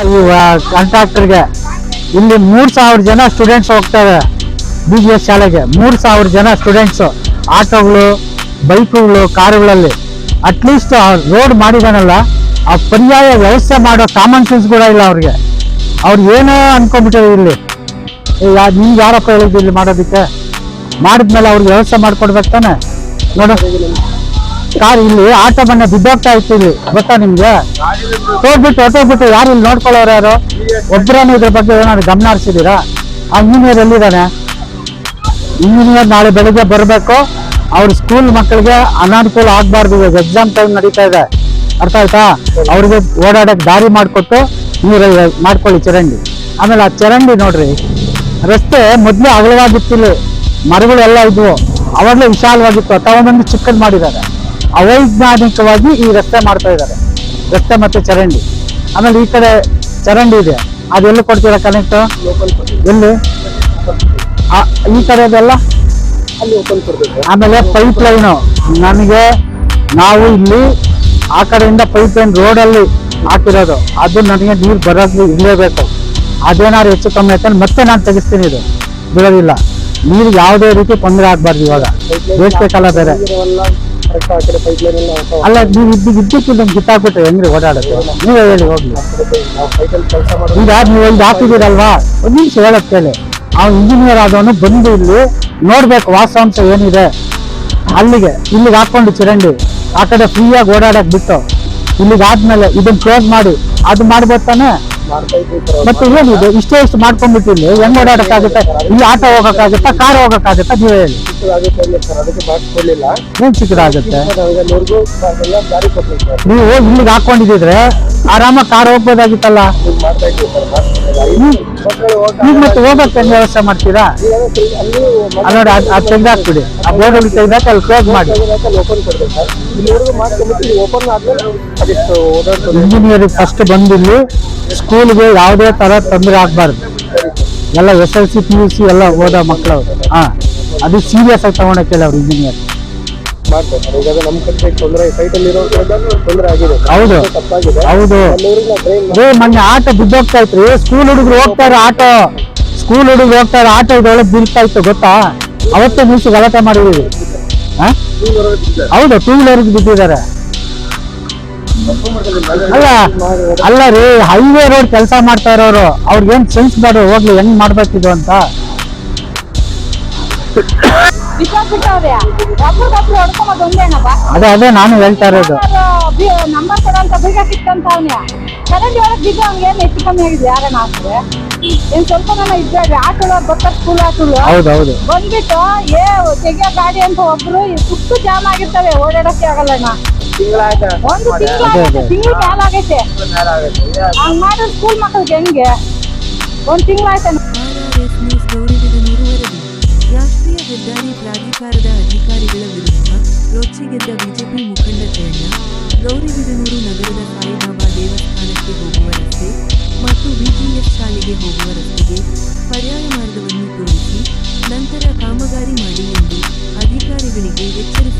ಈ ಕಾಂಟ್ರಾಕ್ಟರ್ಗೆ ಇಲ್ಲಿ ಮೂರ್ ಸಾವಿರ ಜನ ಸ್ಟೂಡೆಂಟ್ಸ್ ಹೋಗ್ತಾರೆ ಬಿ ಜಿ ಎಸ್ ಶಾಲೆಗೆ. ಮೂರ್ ಸಾವಿರ ಜನ ಸ್ಟೂಡೆಂಟ್ಸ್ ಆಟೋಗಳು, ಬೈಕುಗಳು, ಕಾರುಗಳಲ್ಲಿ. ಅಟ್ಲೀಸ್ಟ್ ರೋಡ್ ಮಾಡಿದಾನಲ್ಲ, ಆ ಪರ್ಯಾಯ ವ್ಯವಸ್ಥೆ ಮಾಡೋ ಕಾಮನ್ ಸೆನ್ಸ್ ಕೂಡ ಇಲ್ಲ ಅವ್ರಿಗೆ. ಅವ್ರು ಏನೋ ಅನ್ಕೊಂಡ್ಬಿಟ್ಟಿದೆ ಇಲ್ಲಿ. ನಿಮ್ಗೆ ಯಾರಪ್ಪ ಹೇಳಿದ್ದು ಇಲ್ಲಿ ಮಾಡೋದಕ್ಕೆ? ಮಾಡಿದ್ಮೇಲೆ ಅವ್ರಿಗೆ ವ್ಯವಸ್ಥೆ ಮಾಡ್ಕೊಡ್ಬೇಕು ತಾನೆ? ನೋಡು. ಕಾರ್ ಇಲ್ಲಿ ಆಟೋ ಬಂದ ಬಿದ್ದೋಗ್ತಾ ಇರ್ತೀವಿ ಗೊತ್ತಾ ನಿಮ್ಗೆ? ಹೋಗ್ಬಿಟ್ಟು ಹೊಟ್ಟೋಗ್ಬಿಟ್ಟು ಯಾರು ಇಲ್ಲಿ ನೋಡ್ಕೊಳ್ಳೋರು ಯಾರು? ಒಬ್ಬರೇನು ಇದ್ರ ಬಗ್ಗೆ ಏನಾದ್ರು ಗಮನ ಹರಿಸಿದೀರಾ ಆ ಇಂಜಿನಿಯರ್ ಎಲ್ಲಿದ್ದಾನೆ? ಇಂಜಿನಿಯರ್ ನಾಳೆ ಬೆಳಿಗ್ಗೆ ಬರಬೇಕು. ಅವ್ರ ಸ್ಕೂಲ್ ಮಕ್ಕಳಿಗೆ ಅನಾನುಕೂಲ ಆಗ್ಬಾರ್ದು. ಇವಾಗ ಎಕ್ಸಾಮ್ ಟೈಮ್ ನಡೀತಾ ಇದೆ. ಅರ್ಥ ಆಯ್ತಾ? ಅವ್ರಿಗೆ ಓಡಾಡಕ್ ದಾರಿ ಮಾಡಿಕೊಟ್ಟು ನೀರು ಮಾಡ್ಕೊಳ್ಳಿ ಚರಂಡಿ. ಆಮೇಲೆ ಆ ಚರಂಡಿ ನೋಡ್ರಿ. ರಸ್ತೆ ಮೊದ್ಲು ಮರಗಳು ಮರಗಳೆಲ್ಲ ಇದ್ವು. ಅವಾಗಲೇ ವಿಶಾಲವಾಗಿತ್ತು. ತಗೊಂಡ್ಬಂದು ಚಿಕ್ಕದ್ ಮಾಡಿದ್ದಾರೆ. ಅವೈಜ್ಞಾನಿಕವಾಗಿ ಈ ರಸ್ತೆ ಮಾಡ್ತಾ ಇದ್ದಾರೆ. ರಸ್ತೆ ಮತ್ತೆ ಚರಂಡಿ. ಆಮೇಲೆ ಈ ಕಡೆ ಚರಂಡಿ ಇದೆ. ಅದು ಎಲ್ಲಿ ಕೊಡ್ತೀರಾ ಕನೆಕ್ಟ್ ಎಲ್ಲಿ? ಈ ಓಪನ್ ಕೊಡ್ಬೇಕು ಆಮೇಲೆ ಪೈಪ್ ಲೈನು ನನಗೆ ನಾವು ಇಲ್ಲಿ ಆ ಕಡೆಯಿಂದ ಪೈಪ್ ಲೈನ್ ರೋಡಲ್ಲಿ ಹಾಕಿರೋದು. ಅದು ನನಗೆ ನೀರು ಬರೋದು ಇರಲೇಬೇಕು ಅದೇನಾದ್ರು ಹೆಚ್ಚು ಕಮ್ಮಿ ಆಯ್ತು ಮತ್ತೆ ನಾನು ತೆಗಿಸ್ತೀನಿ ಇದು. ಬಿಡೋದಿಲ್ಲ. ನೀರು ಯಾವುದೇ ರೀತಿ ತೊಂದರೆ ಆಗಬಾರ್ದು ಇವಾಗ. ಬೇಕಲ್ಲ ಕಾಲ ಬೇರೆ. ಅಲ್ಲ, ನೀವು ಇದ್ದು ನಮ್ಗೆ ಕಿತ್ತಾಕ್ಬಿಟ್ರೆ ಹೆಂಗ್ರಿ ಓಡಾಡುತ್ತೆ ನೀವೇ ಹೇಳಿ, ಹೋಗ್ಲಿ. ಈಗ ನೀವು ಇಲ್ಲಿ ಹಾಕಿದ್ದೀರಲ್ವಾ ಒಂದು ನಿಮಿಷ ಹೇಳಕ್ ಕೇಳಿ. ಅವ್ನು ಇಂಜಿನಿಯರ್ ಆದವನು ಬಂದು ಇಲ್ಲಿ ನೋಡ್ಬೇಕು ಅಂತ ಏನಿದೆ. ಅಲ್ಲಿಗೆ, ಇಲ್ಲಿಗೆ ಹಾಕೊಂಡು ಚಿರಂಡಿ. ಆ ಕಡೆ ಫ್ರೀಯಾಗಿ ಓಡಾಡಕ್ ಬಿಟ್ಟು. ಇಲ್ಲಿಗೆ ಆದ್ಮೇಲೆ ಇದನ್ನ ಕ್ಲೋಸ್ ಮಾಡಿ. ಅದು ಮಾಡ್ಬೋದು ತಾನೆ? ಮತ್ತೆ ಏನಿದೆ ಇಷ್ಟೇ ಇಷ್ಟು ಮಾಡ್ಕೊಂಡ್ಬಿಟ್ಟು ಇಲ್ಲಿ ಹೆಂಗ್ ಓಡಾಡಕ್ಕಾಗುತ್ತೆ? ಇಲ್ಲಿ ಆಟೋ ಹೋಗಕ್ಕಾಗುತ್ತಾ, ಕಾರ್ ಹೋಗಕ್ಕಾಗುತ್ತಾ? ನೀವು ಹೇಳಿ. ಏನ್ ಚಿಕ್ಕದಾಗುತ್ತೆ? ನೀವು ಇಲ್ಲಿಗೆ ಹಾಕೊಂಡಿದ್ರೆ ಆರಾಮಾಗಿ ಕಾರ್ ಹೋಗ್ಬೋದಾಗಿತ್ತಲ್ಲ? ಈಗ ಮತ್ತೆ ಹೋಗಕ್ಕೆ ಹೆಂಗ್ ವ್ಯವಸ್ಥೆ ಮಾಡ್ತೀರಾ? ಅಲ್ಲಿ ಅಲ್ಲಿ ನೋಡಿ, ಅದು ಚೆಂದ ತೆಗ್ದಾಕ್ಬಿಡಿ ಆ ಬೋರ್ಡಲ್ಲಿ ತೆಗ್ದಾಕ ಅಲ್ಲಿ ಕ್ಲೋಸ್ ಮಾಡಿ. ಇಂಜಿನಿಯರಿಂಗ್ ಫಸ್ಟ್ ಬಂದಿಲ್ಲಿ ಸ್ಕೂಲ್ಗೆ ಯಾವುದೇ ತರ ತೊಂದರೆ ಆಗ್ಬಾರ್ದು. ಎಲ್ಲ S L C P U C ಎಲ್ಲ ಓದೋ ಮಕ್ಕಳು ಹಾ. ಅದು ಸೀರಿಯಸ್ ಆಗಿ ತಗೊಂಡಕ್ಕೆ ಅವ್ರು ಇಂಜಿನಿಯರ್ ಮಾಡ್ಬೇಕು ಸರ್ ಈಗ ನಮ್ಮ ಕಡೆ ತೊಂದರೆ ಸೈಟಲ್ಲಿ ಇರೋ ತೊಂದರೆ ಆಗಿದೆ. ಹೌದು. ತಪ್ಪಾಗಿದೆ. ಹೌದು. ರೇ ಮೊನ್ನೆ ಆಟೋ ಬಿದ್ದೋಗ್ತಾ ಇತ್ರಿ ಸ್ಕೂಲ್ ಹುಡುಗರು ಹೋಗ್ತಾರೆ ಆಟೋ. ಸ್ಕೂಲ್ ಹುಡುಗರು ಹೋಗ್ತಾರೆ ಆಟೋ ಇದೊಳಗೆ ಬೀಳ್ತಾ ಇತ್ತು ಗೊತ್ತಾ? ಅವತ್ತೇ ನಿಲ್ಸಿ ಗಲಾಟೆ ಮಾಡಿದೀವಿ ಹೌದಾ ಟೂ ವೀಲರ್ ಬಿದ್ದಿದ್ದಾರೆ. ಅಲ್ಲ ಅಲ್ಲ ರೀ ಹೈವೇ ರೋಡ್ ಕೆಲಸ ಮಾಡ್ತಾ ಇರೋರು. ಅವ್ರಿಗೇನ್ ಸೆನ್ಸ್ ಬೇಡ ಹೋಗ್ಲಿ ಹೆಂಗ್ ಮಾಡ್ಬೇಕಿದು ಅಂತ. ಬಿಟ್ಟವ್ರೆ ಒಬ್ರಿಗೊಬ್ರು ಹೊಡ್ಕೊಂಬೋದು ಒಂದೇನಪ್ಪ ಅದೇ ಅದೇ ನಾನು ಹೇಳ್ತಾ ಇರೋದು. ನಂಬರ್ ಕೊಡೋಂತ ಬೀಗ ಸಿಕ್ಕಂತ ಅವನೇ. ಕರೆಂಟ್ ಒಳಗೆ ಬಿದ್ದು ಅವ್ನಿಗೆ ಏನು ಹೆಚ್ಚು ಕಮ್ಮಿ ಆಗಿದೆ ಯಾರನ್ನ ಹಾಕಿದ್ರೆ ಏನ್ ಸ್ವಲ್ಪ ಜನ ಇದ್ದಾರೆ ಆಟೋಳ ಬರ್ತಾರೆ ಸ್ಕೂಲ್ ಆಟೋಳು ಹೌದು ಹೌದು. ಬಂದ್ಬಿಟ್ಟು ಏ ತೆಗಿಯೋ ಗಾಡಿ ಅಂತ ಒಬ್ರು ಸುಟ್ಟು ಜಾಮ್ ಆಗಿರ್ತವೆ ಓಡಾಡಕ್ಕೆ ಆಗಲ್ಲ ಅಣ್ಣ. ಒಂದು ತಿಂಗಳು. ತಿಂಗಳು ಕಾಲ ಆಗೈತೆ. ಹಂಗ್ ಮಾಡಿದ್ರೆ ಸ್ಕೂಲ್ ಮಕ್ಕಳಿಗೆ ಹೆಂಗೆ? ಒಂದ್ ತಿಂಗಳಾಯ್ತಾನೆ ರೊಚ್ಚಿಗೆದ್ದ ಬಿಜೆಪಿ ಮುಖಂಡ ಜಯಣ್ಣ, ಗೌರಿಬಿದನೂರು ನಗರದ ಸಾಯಿಬಾಬಾ ದೇವಸ್ಥಾನಕ್ಕೆ ಹೋಗುವ ರಸ್ತೆ ಮತ್ತು ಬಿಜಿಎಸ್ ಶಾಲೆಗೆ ಹೋಗುವ ರಸ್ತೆಗೆ ಪರ್ಯಾಯ ಮಾರ್ಗವನ್ನು ತೋರಿಸಿ ನಂತರ ಕಾಮಗಾರಿ ಮಾಡಿ ಎಂದು ಅಧಿಕಾರಿಗಳಿಗೆ ಮೃತ್ಯು